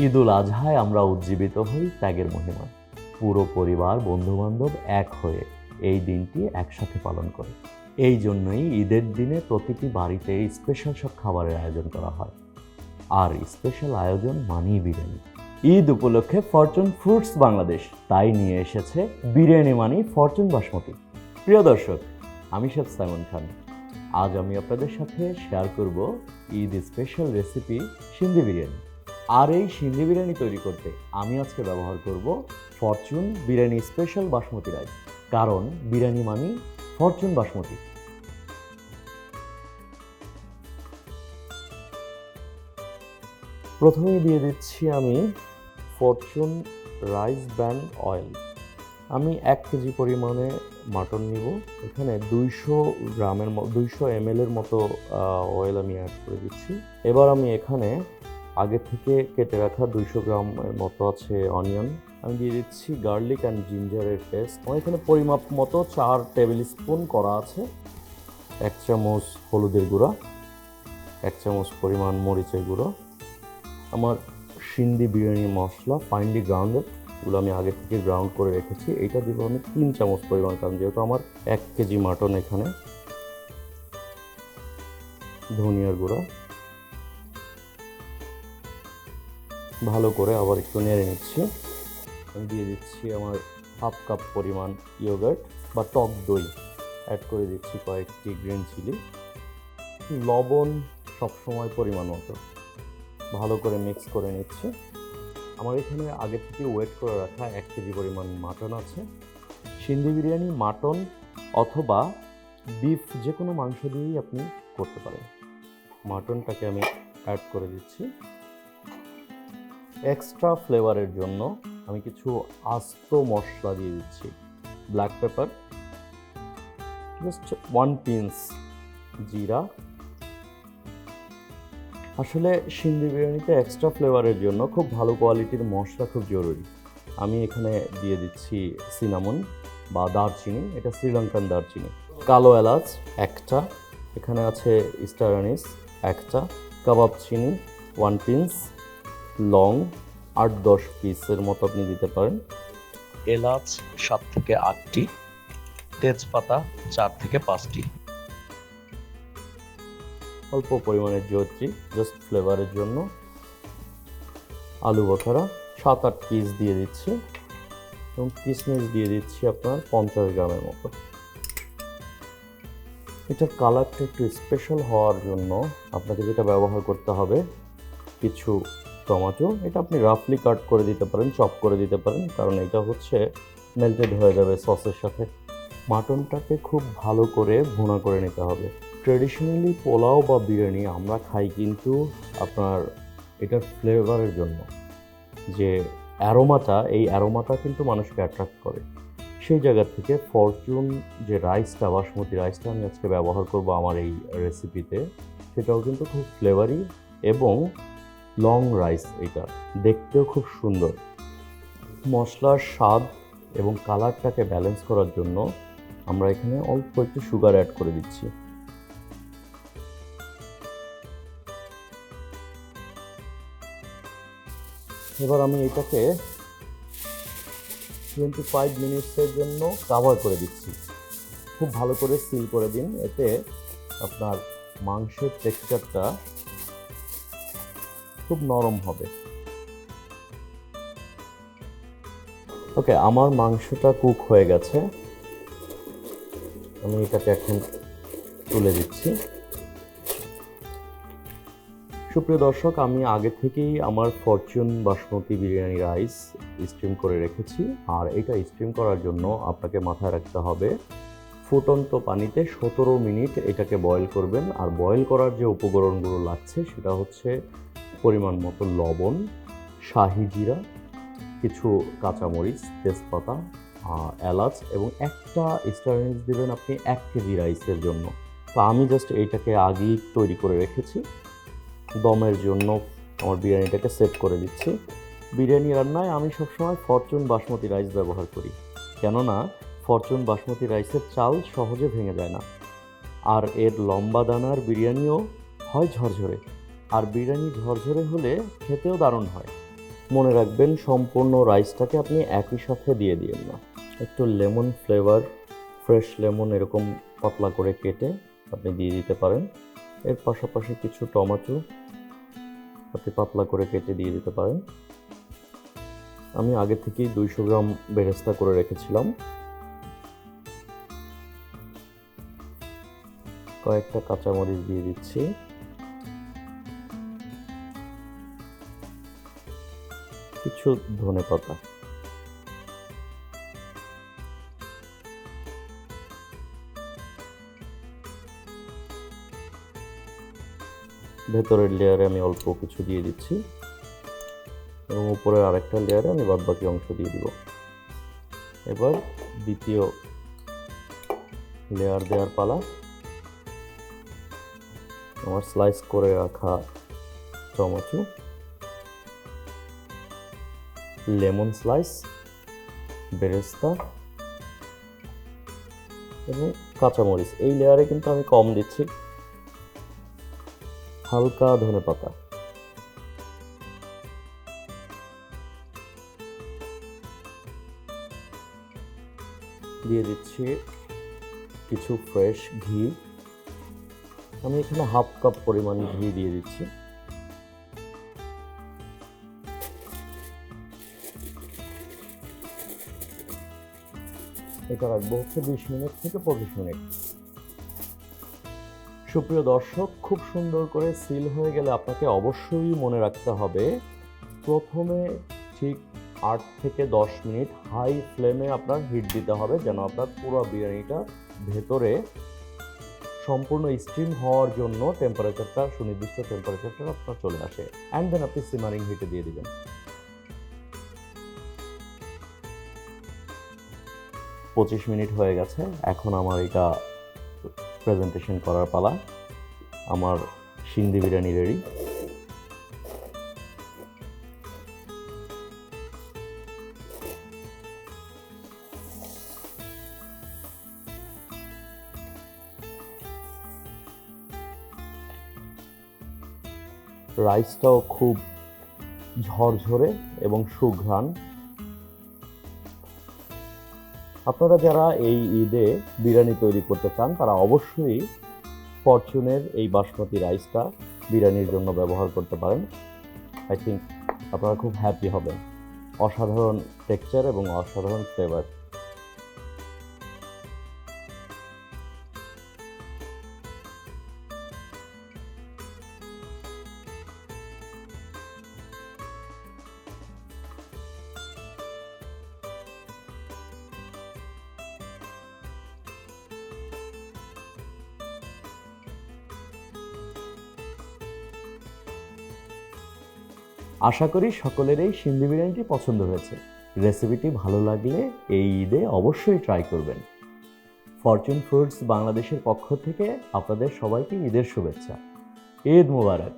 ঈদুল আজহায় আমরা উজ্জীবিত হই ত্যাগের মহিমায়। পুরো পরিবার, বন্ধুবান্ধব এক হয়ে এই দিনটি একসাথে পালন করে। এই জন্যই ঈদের দিনে প্রতিটি বাড়িতে স্পেশাল সব খাবারের আয়োজন করা হয়। আর স্পেশাল আয়োজন মানি বিরিয়ানি। ঈদ উপলক্ষে ফরচুন ফ্রুটস বাংলাদেশ তাই নিয়ে এসেছে বিরিয়ানি মানি ফরচুন বাসমতি। প্রিয় দর্শক, আমি শেফ সাইমন খান। আজ আমি আপনাদের সাথে শেয়ার করব ঈদ স্পেশাল রেসিপি সিন্ধি বিরিয়ানি। আর এই সিন্ধি বিরিয়ানি তৈরি করতে আমি আজকে ব্যবহার করব Fortune biryani special basmati rice. কারণ বিরিয়ানি মানি ফরচুন বাসমতি। প্রথমেই দিয়ে দিচ্ছি আমি ফরচুন রাইস ব্র্যান্ড অয়েল। আমি এক কেজি পরিমাণে মাটন নিব। এখানে দুইশো গ্রামের দুইশো এম এর মতো অয়েল আমি অ্যাড করে দিচ্ছি। এবার আমি এখানে আগে থেকে কেটে রাখা দুইশো গ্রামের মতো আছে অনিয়ন। আমি দিয়ে দিচ্ছি গার্লিক অ্যান্ড জিঞ্জারের পেস্ট। আমার এখানে পরিমাপ মতো চার টেবিল স্পুন করা আছে। এক চামচ হলুদের গুঁড়া, এক চামচ পরিমাণ মরিচের গুঁড়ো। আমার সিন্ধি বিরিয়ানি মশলা ফাইনলি গ্রাউন্ডেড এগুলো আমি আগে থেকে গ্রাউন্ড করে রেখেছি। এইটা দিব আমি তিন চামচ পরিমাণ, কারণ যেহেতু আমার এক কেজি মাটন এখানে। ধনিয়ার গুঁড়া ভালো করে আবার একটু নেড়ে নিচ্ছি। আমি দিয়ে দিচ্ছি আমার হাফ কাপ পরিমাণ ইয়োগার্ট বা টক দই। অ্যাড করে দিচ্ছি কয়েকটি গ্রিন চিলি লবণ সবসময় পরিমাণ মতো। ভালো করে মিক্স করে নিচ্ছি। আমার এখানে আগে থেকে ওয়েট করে রাখা এক কেজি পরিমাণ মাটন আছে। সিন্ধি বিরিয়ানি, মাটন অথবা বিফ যে কোনো মাংস দিয়েই আপনি করতে পারেন। মাটনটাকে আমি অ্যাড করে দিচ্ছি। এক্সট্রা ফ্লেভারের জন্য আমি কিছু আস্ত মশলা দিয়ে দিচ্ছি। Black pepper just one pinch জিরা। আসলে সিন্দি বিরিয়ানিতে এক্সট্রা ফ্লেভারের জন্য খুব ভালো কোয়ালিটির মশলা খুব জরুরি। আমি এখানে দিয়ে দিচ্ছি সিনামন বা দারচিনি, এটা শ্রীলঙ্কান দারচিনি। কালো এলাচ, একটা। এখানে আছে স্টার আনিস একটা। কাবাব চিনি ওয়ান পিন্স লং আট দশ পিসের মতো আপনি দিতে পারেন। এলাচ সাত থেকে আটটি তেজপাতা চার থেকে পাঁচটি। অল্প পরিমাণে জয়ত্রী জাস্ট ফ্লেভারের জন্য। আলু বখারা সাত আট পিস দিয়ে দিচ্ছি। এবং কিশমিশ দিয়ে দিচ্ছি আপনার পঞ্চাশ গ্রামের মতো। এটার কালারটা একটু স্পেশাল হওয়ার জন্য আপনাকে যেটা ব্যবহার করতে হবে কিছু টমেটো এটা আপনি রাফলি কাট করে দিতে পারেন চপ করে দিতে পারেন, কারণ এটা হচ্ছে মেল্টেড হয়ে যাবে সসের সাথে। মাটনটাকে খুব ভালো করে ভুনা করে নিতে হবে। ট্রেডিশনালি পোলাও বা বিরিয়ানি আমরা খাই কিন্তু আপনার এটার ফ্লেভারের জন্য। যে অ্যারোমাটা এই অ্যারোমাটা কিন্তু মানুষকে অ্যাট্রাক্ট করে। সেই জায়গা থেকে ফরচুন যে রাইসটা বাসমতি রাইসটা আমি আজকে ব্যবহার করব আমার এই রেসিপিতে সেটাও কিন্তু খুব ফ্লেভারি এবং লং রাইস এটা। দেখতেও খুব সুন্দর। মশলার স্বাদ এবং কালারটাকে ব্যালেন্স করার জন্য আমরা এখানে অল্প একটু সুগার অ্যাড করে দিচ্ছি। এবার আমি এটাকে টোয়েন্টি ফাইভ মিনিটসের জন্য কাভার করে দিচ্ছি। খুব ভালো করে সিল করে দিন। এতে আপনার মাংসের টেক্সচারটা খুব নরম হবে। ওকে আমার মাংসটা কুক হয়ে গেছে। আমি এটাকে এখন তুলে দিচ্ছি। সুপ্রিয় দর্শক, আমি আগে থেকেই আমার Fortune basmati biryani rice steam করে রেখেছি। আর এটা স্টিম করার জন্য আপনাকে মাথায় রাখতে হবে, ফুটন্ত পানিতে সতেরো মিনিট এটাকে বয়েল করবেন। আর বয়েল করার যে উপকরণগুলো লাগছে, সেটা হচ্ছে পরিমাণ মতো লবণ, শাহি জিরা, কিছু কাঁচামরিচ, তেজপাতা এলাচ এবং একটা স্টারনিস দেবেন আপনি এক কেজি রাইসের জন্য। তো আমি জাস্ট এইটাকে আগেই তৈরি করে রেখেছি। দমের জন্য আমার বিরিয়ানিটাকে সেভ করে দিচ্ছি। বিরিয়ানি রান্নায় আমি সবসময় ফরচুন বাসমতি রাইস ব্যবহার করি। কেননা ফরচুন বাসমতি রাইসের চাল সহজে ভেঙে যায় না। আর এর লম্বা দানার বিরিয়ানিও হয় ঝরঝরে। আর বিরিয়ানি ঝরঝরে হলে খেতেও দারুণ হয়। মনে রাখবেন, সম্পূর্ণ রাইসটাকে আপনি একই সাথে দিয়ে দিয়েন না। একটু লেমন ফ্লেভার, ফ্রেশ লেমন এরকম পাতলা করে কেটে আপনি দিয়ে দিতে পারেন। এর পাশাপাশি কিছু টমেটো আপনি পাতলা করে কেটে দিয়ে দিতে পারেন। আমি আগে থেকেই দুইশো গ্রাম বেরেস্তা করে রেখেছিলাম। কয়েকটা কাঁচামরিচ দিয়ে দিচ্ছি। কিছু ধনে পাতা। ভেতরের লেয়ারে আমি অল্প কিছু দিয়ে দিচ্ছি এবং উপরের আরেকটা লেয়ারে আমি বাদ বাকি অংশ দিয়ে দিব। এবার দ্বিতীয় লেয়ার দেওয়ার পালা। আমার স্লাইস করে রাখা টমেটো লেমন স্লাইস, বেরেস্তা এবং কাঁচামরিচ। এই লেয়ারে কিন্তু আমি কম দিচ্ছি। হালকা ধনে পাতা। দিয়ে দিচ্ছি কিছু ফ্রেশ ঘি। আমি এখানে হাফ কাপ পরিমাণ ঘি দিয়ে দিচ্ছি। এটা রাখব হচ্ছে বিশ মিনিট থেকে পঁচিশ মিনিট। সুপ্রিয় দর্শক, খুব সুন্দর করে সিল হয়ে গেলে আপনাকে অবশ্যই মনে রাখতে হবে, প্রথমে ঠিক আট থেকে দশ মিনিট হাই ফ্লেমে আপনার হিট দিতে হবে যেন আপনার পুরো বিরিয়ানিটা ভেতরে সম্পূর্ণ স্টিম হওয়ার জন্য টেম্পারেচারটা সুনির্দিষ্ট টেম্পারেচারটা আপনার চলে আসে। অ্যান্ড দেন আপনি সিমারিং হিটে দিয়ে দিবেন। পঁচিশ মিনিট হয়ে গেছে। এখন আমার এটা প্রেজেন্টেশন করার পালা। আমার সিন্দি বিরিয়ানি রেডি রাইসটাও খুব ঝরঝরে এবং সুঘ্রাণ। আপনারা যারা এই ঈদে বিরিয়ানি তৈরি করতে চান, তারা অবশ্যই ফরচুনের এই বাসমতি রাইসটা বিরিয়ানির জন্য ব্যবহার করতে পারেন। আই থিঙ্ক আপনারা খুব হ্যাপি হবেন। অসাধারণ টেক্সচার এবং অসাধারণ ফ্লেভার আশা করি সকলের এই সিন্ধি বিরিয়ানিটি পছন্দ হয়েছে। রেসিপিটি ভালো লাগলে এই ঈদে অবশ্যই ট্রাই করবেন। ফরচুন ফুডস বাংলাদেশের পক্ষ থেকে আপনাদের সবাইকে ঈদের শুভেচ্ছা। ঈদ মুবারক।